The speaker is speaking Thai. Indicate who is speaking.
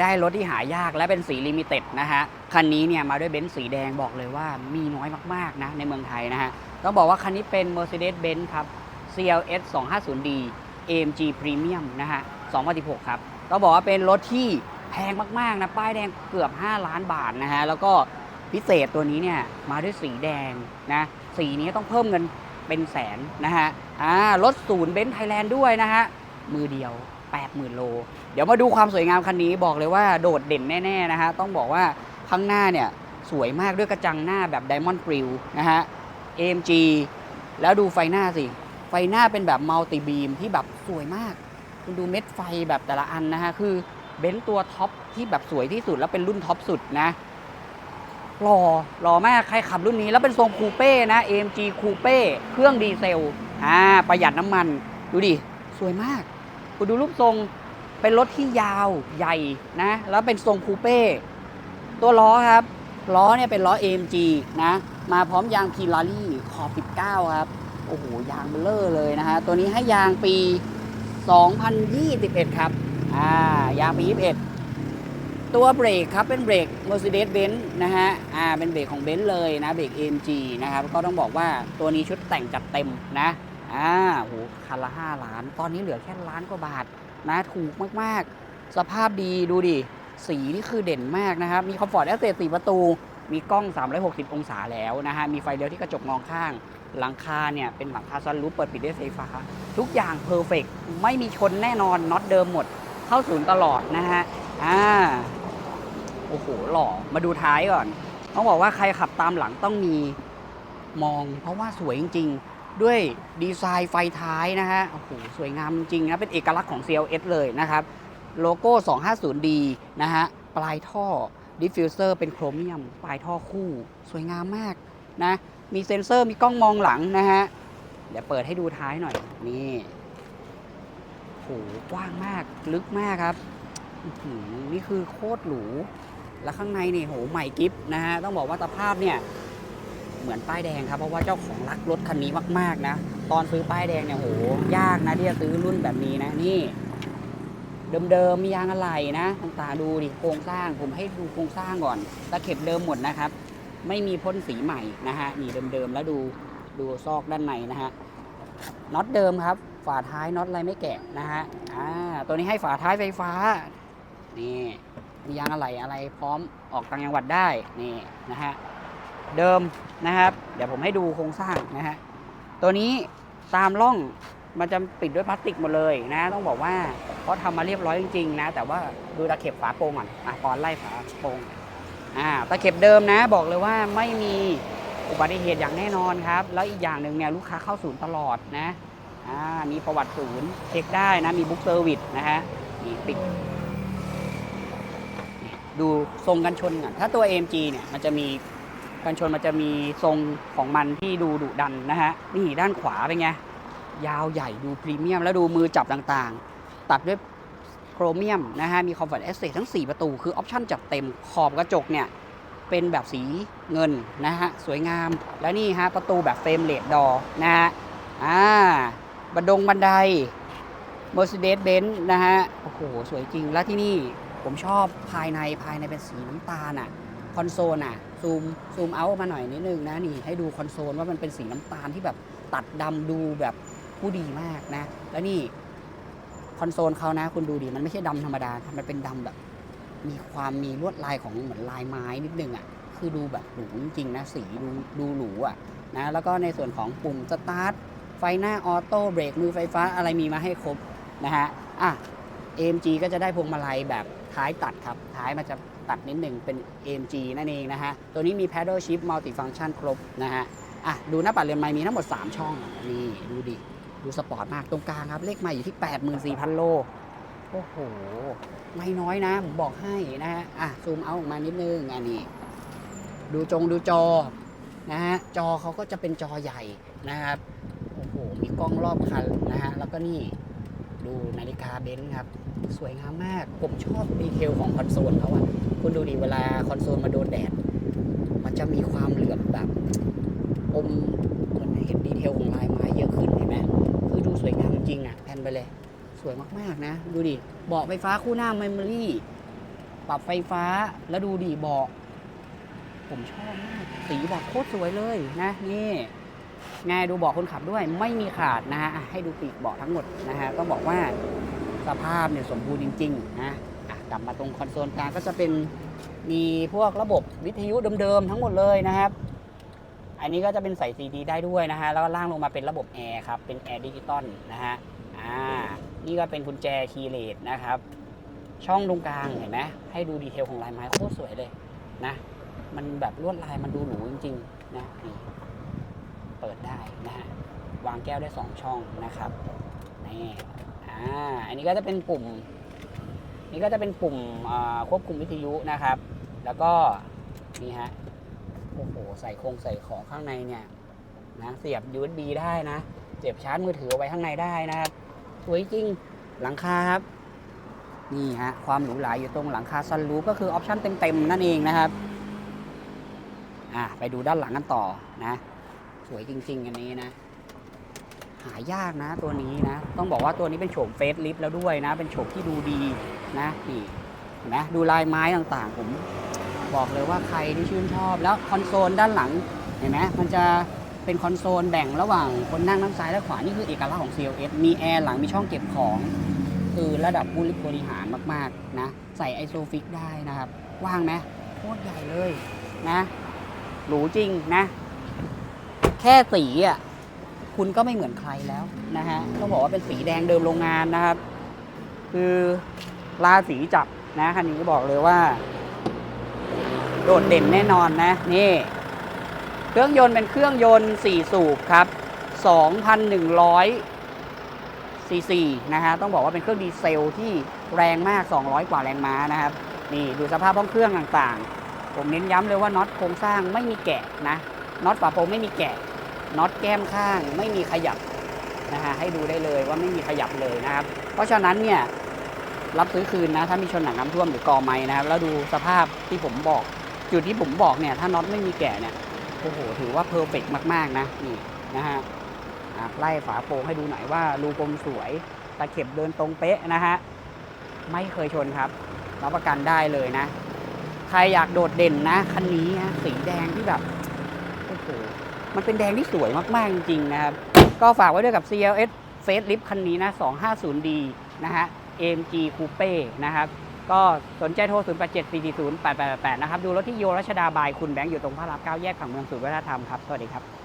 Speaker 1: ได้รถที่หายากและเป็นสีลิมิเต็ดนะฮะ คันนี้เนี่ยมาด้วยเบนซ์สีแดงบอกเลยว่ามีน้อยมากๆนะในเมืองไทยนะฮะ ต้องบอกว่าคันนี้เป็น Mercedes-Benz ครับ CLS 250D AMG Premium นะฮะ 2016 ครับ ต้องบอกว่าเป็นรถที่แพงมากๆนะป้ายแดงเกือบ 5 ล้านบาทนะฮะ แล้วก็พิเศษตัวนี้เนี่ยมาด้วยสีแดงนะ สีนี้ต้องเพิ่มเงินเป็นแสนนะฮะ อ่ารถศูนย์เบนซ์ไทยแลนด์ด้วยนะฮะ มือเดียว 80,000 โล เดี๋ยวมาดูความสวยงามคันนี้บอกเลยว่าโดดเด่นแน่ๆนะฮะ ต้องบอกว่าข้างหน้าเนี่ยสวยมากด้วยกระจังหน้าแบบ Diamond Grill นะฮะ AMG แล้วดูไฟหน้าสิ ไฟหน้าเป็นแบบมัลติบีมที่แบบสวยมาก คุณดูเม็ดไฟแบบแต่ละอันนะฮะ คือเบนซ์ตัวท็อปที่แบบสวยที่สุดแล้วเป็นรุ่นท็อปสุดนะหล่อหล่อมาก ใครขับรุ่นนี้ แล้วเป็นทรงคูเป้นะ AMG คูเป้เครื่องดีเซลอ่าประหยัดน้ำมัน ดูดิ สวยมาก คุณดูรูปทรงเป็นรถที่ยาวใหญ่นะ แล้วเป็นทรงคูเป้ ตัวล้อครับ ล้อเนี่ยเป็นล้อ AMG นะ มาพร้อมยางพีลารี่ขอบ 19 ครับ โอ้โห ยางเบลเลอร์เลยนะฮะ ตัวนี้ให้ยางปี 2021 ครับ อ่า ยางปี 21 ตัวเบรกครับ เป็นเบรก Mercedes-Benz นะฮะ อ่า เป็นเบรกของเบนซ์เลยนะ เบรก AMG นะครับ ก็ต้องบอกว่าตัวนี้ชุดแต่งจัดเต็มนะ อ่าโหคันละ 5 ล้าน ตอนนี้เหลือแค่ล้านกว่าบาทนะถูกมากๆ สภาพดีดูดิ สีนี่คือเด่นมากนะครับ มีคอมฟอร์ตแอสเซส4ประตู มีกล้อง 360 องศาแล้วนะฮะ มีไฟเลี้ยวที่กระจกมองข้าง หลังคาเนี่ย เป็นหลังคาซันรูปเปิดปิดด้วยไฟฟ้า ทุกอย่างเพอร์เฟกไม่มีชนแน่นอนน็อตเดิมหมด เข้าศูนย์ตลอดนะฮะ อ่า โอ้โห หล่อ มาดูท้ายก่อน ต้องบอกว่าใครขับตามหลังต้องมีมอง เพราะว่าสวยจริง ๆ ด้วยดีไซน์ไฟท้ายนะฮะ โอ้โห สวยงามจริงนะ เป็นเอกลักษณ์ของ CLS เลยนะครับ โลโก้ 250D นะฮะ ปลายท่อดิฟฟิวเซอร์เป็นโครเมียม ปลายท่อคู่ สวยงามมากนะ มีเซ็นเซอร์ มีกล้องมองหลังนะฮะ เดี๋ยวเปิดให้ดูท้ายหน่อย นี่โหกว้างมาก ลึกมากครับ นี่คือโคตรหรู แล้วข้างในนี่โห ใหม่กิฟนะฮะ ต้องบอกว่าสภาพเนี่ย เหมือนป้ายแดงครับ เพราะว่าเจ้าของรักรถคันนี้มาก ๆ นะ ตอนซื้อป้ายแดงเนี่ยโหยากนะที่จะซื้อรุ่นแบบนี้นะนี่ เดิมๆมียางอะไหล่นะต่างๆดูดิโครงสร้างผมให้ดูโครงสร้างก่อนตะเข็บเดิมหมดนะครับ ไม่มีพ่นสีใหม่นะฮะนี่เดิมๆแล้วดูดูซอกด้านในนะฮะน็อตเดิมครับ ฝาท้ายน็อตอะไรไม่แกะนะฮะอ่าตัวนี้ให้ฝาท้ายไฟฟ้านี่มียางอะไหล่อะไรพร้อมออกต่างจังหวัดได้นี่นะฮะ เดิมนะครับ เดี๋ยวผมให้ดูโครงสร้างนะฮะตัวนี้ตามร่องมันจะปิดด้วยพลาสติกหมดเลยนะ ต้องบอกว่าเขาทำมาเรียบร้อยจริงๆนะ แต่ว่าดูตะเข็บฝาโปรงก่อนอะปอนไล่ฝาโปรงอ่าตะเข็บเดิมนะ บอกเลยว่าไม่มีอุบัติเหตุอย่างแน่นอนครับ แล้วอีกอย่างหนึ่งเนี่ยลูกค้าเข้าศูนย์ตลอดนะอ่ามีประวัติศูนย์เช็คได้นะ มีบุ๊กเซอร์วิสนะฮะนี่ปิดดูทรงกันชนก่อนถ้าตัว AMG เนี่ยมันจะมี กันชนมันจะมีทรงของมันที่ดูดุดันนะฮะนี่ด้านขวาเป็นไง ยาวใหญ่ดูพรีเมียม แล้วดูมือจับต่างๆ ตัดด้วยโครเมียมนะฮะมีคอมฟอร์ตเอสเซทั้ง 4 ประตู คือออปชั่นจัดเต็มขอบกระจกเนี่ย เป็นแบบสีเงินนะฮะ สวยงามแล้วนี่ฮะ ประตูแบบเฟรมเลดดอนะฮะอ่าบันดงบันได Mercedes-Benz นะฮะ โอ้โห สวยจริง แล้วที่นี่ผมชอบภายในภายในเป็นสีน้ำตาลอะ คอนโซลอะซูมซูมเอามาหน่อยนิดนึงนะนี่ให้ดูคอนโซลว่ามันเป็นสีน้ำตาลที่แบบตัดดำดูแบบผู้ดีมากนะ แล้วนี่คอนโซลเขานะ คุณดูดิมันไม่ใช่ดำธรรมดาครับมันเป็นดำแบบ มีความมีลวดลายของเหมือนลายไม้นิดนึงอะคือดูแบบหรูจริงนะสีดูดูหรูอะนะแล้วก็ในส่วนของปุ่มสตาร์ทไฟหน้าออโต้เบรกมือไฟฟ้าอะไรมีมาให้ครบนะฮะอะ AMG ก็จะได้พวงมาลัยแบบท้ายตัดครับ ท้ายมันจะ ตัดนิดหนึ่งเป็น AMG นั่นเองนะฮะ ตัวนี้มี paddle shift multi function ครบนะฮะ อะ ดูหน้าปัดเรือนไม้มีทั้งหมด 3 ช่อง นี่ ดูดิ ดูสปอร์ตมากตรงกลางครับ เลขไม้อยู่ที่ 84,000 โล โอ้โห ไม่น้อยนะ ผมบอกให้นะฮะ อะ ซูมเอาออกมานิดนึง อันนี้ ดูจงดูจอนะฮะ จอเขาก็จะเป็นจอใหญ่นะครับ โอ้โห มีกล้องรอบคันนะฮะ แล้วก็นี่ ดูนาฬิกาเบนซ์ครับ สวยงามมาก ผมชอบดีเทลของคอนโซลเขาอะคุณดูดิเวลาคอนโซลมาโดนแดด มันจะมีความเหลือบแบบอมเหมือนเห็นดีเทลของลายไม้เยอะขึ้นเห็นไหมคือดูสวยงามจริงอะแพนไปเลย สวยมากๆนะ ดูดิเบาะไฟฟ้าคู่หน้าเมมโมรี่ปรับไฟฟ้าแล้วดูดีเบาะผมชอบมาก สีเบาโคตรสวยเลยนะนี่ ไงดูเบาะคนขับด้วยไม่มีขาดนะฮะให้ดูปีกเบาะทั้งหมดนะฮะต้องบอกว่าสภาพเนี่ยสมบูรณ์จริงๆนะกลับมาตรงคอนโซลกลางก็จะเป็นมีพวกระบบวิทยุเดิมๆทั้งหมดเลยนะครับ อันนี้ก็จะเป็นใส่ซีดีได้ด้วยนะฮะแล้วก็ล่างลงมาเป็นระบบแอร์ครับเป็นแอร์ดิจิตอลนะฮะอ่านี่ก็เป็นกุญแจคีย์เลสนะครับ ช่องตรงกลางเห็นไหมให้ดูดีเทลของลายไม้โคตรสวยเลยนะ มันแบบลวดลายมันดูหรูจริงๆนะ เปิดได้นะฮะวางแก้วได้สองช่องนะครับนี่อ่าอันนี้ก็จะเป็นปุ่ม นี่ก็จะเป็นปุ่มควบคุมวิทยุนะครับ แล้วก็นี่ฮะโอ้โหใส่โครงใส่ของข้างในเนี่ยนะเสียบ USB ได้นะเสียบชาร์จมือถือเอาไว้ข้างในได้นะครับสวยจริงหลังคาครับนี่ฮะความหรูหราอยู่ตรงหลังคาซันรูฟก็คือออปชั่นเต็มๆนั่นเองนะครับอะไปดูด้านหลังกันต่อนะ สวยจริง ๆ อันนี้นะ หายากนะตัวนี้นะ ต้องบอกว่าตัวนี้เป็นโฉมเฟสลิฟแล้วด้วยนะ เป็นโฉมที่ดูดีนะนี่เห็นไหมดูลายไม้ต่างๆ ผมบอกเลยว่าใครที่ชื่นชอบแล้วคอนโซลด้านหลังเห็นไหมมันจะเป็นคอนโซลแบ่งระหว่างคนนั่งทั้งซ้ายและขวา นี่คือเอกลักษณ์ของ CLS มีแอร์หลังมีช่องเก็บของ คือระดับผู้บริหารมากๆนะ ใส่ไอโซฟิกได้นะครับ ว่างไหมโคตรใหญ่เลยนะ หรูจริงนะ แค่สีอะคุณก็ไม่เหมือนใครแล้วนะฮะต้องบอกว่าเป็นสีแดงเดิมโรงงานนะครับ คือราสีจับนะคันนี้บอกเลยว่า โดดเด่นแน่นอนนะนี่เครื่องยนต์เป็นเครื่องยนต์ 4 สูบครับ 2,100 ซีซีนะฮะต้องบอกว่าเป็นเครื่องดีเซลที่แรงมาก 200 กว่าแรงม้านะครับ นี่ดูสภาพห้องเครื่องต่างๆ ผมเน้นย้ำเลยว่าน็อตโครงสร้างไม่มีแกะนะ น็อตฝาโปรงไม่มีแกะน็อตแก้มข้างไม่มีขยับนะฮะให้ดูได้เลยว่าไม่มีขยับเลยนะครับ เพราะฉะนั้นเนี่ยรับซื้อคืนนะถ้ามีชนหนังน้ำท่วมหรือกอไม้นะครับแล้วดูสภาพที่ผมบอก จุดที่ผมบอกเนี่ยถ้าน็อตไม่มีแกะเนี่ยโอ้โหถือว่าเพอร์เฟกมาก ๆ นะนี่นะฮะไล่ฝาโปรงให้ดูหน่อยว่ารูกลมสวยตะเข็บเดินตรงเป๊ะนะฮะไม่เคยชนครับรับประกันได้เลยนะ ใครอยากโดดเด่นนะคันนี้ฮะสีแดงที่แบบ มันเป็นแดงที่สวยมาก ๆ จริง ๆ นะครับ ก็ฝากไว้ด้วยกับ CLS Facelift คันนี้นะ 250D นะฮะ AMG Coupe นะครับ ก็สนใจโทร 0 8 7 4 4 0 8 8 8 นะครับ ดูรถที่โยรัชดาบาย คุณแบงค์อยู่ตรงพระราม 9 แยกผังเมืองศูนย์วัฒนธรรมครับ สวัสดีครับ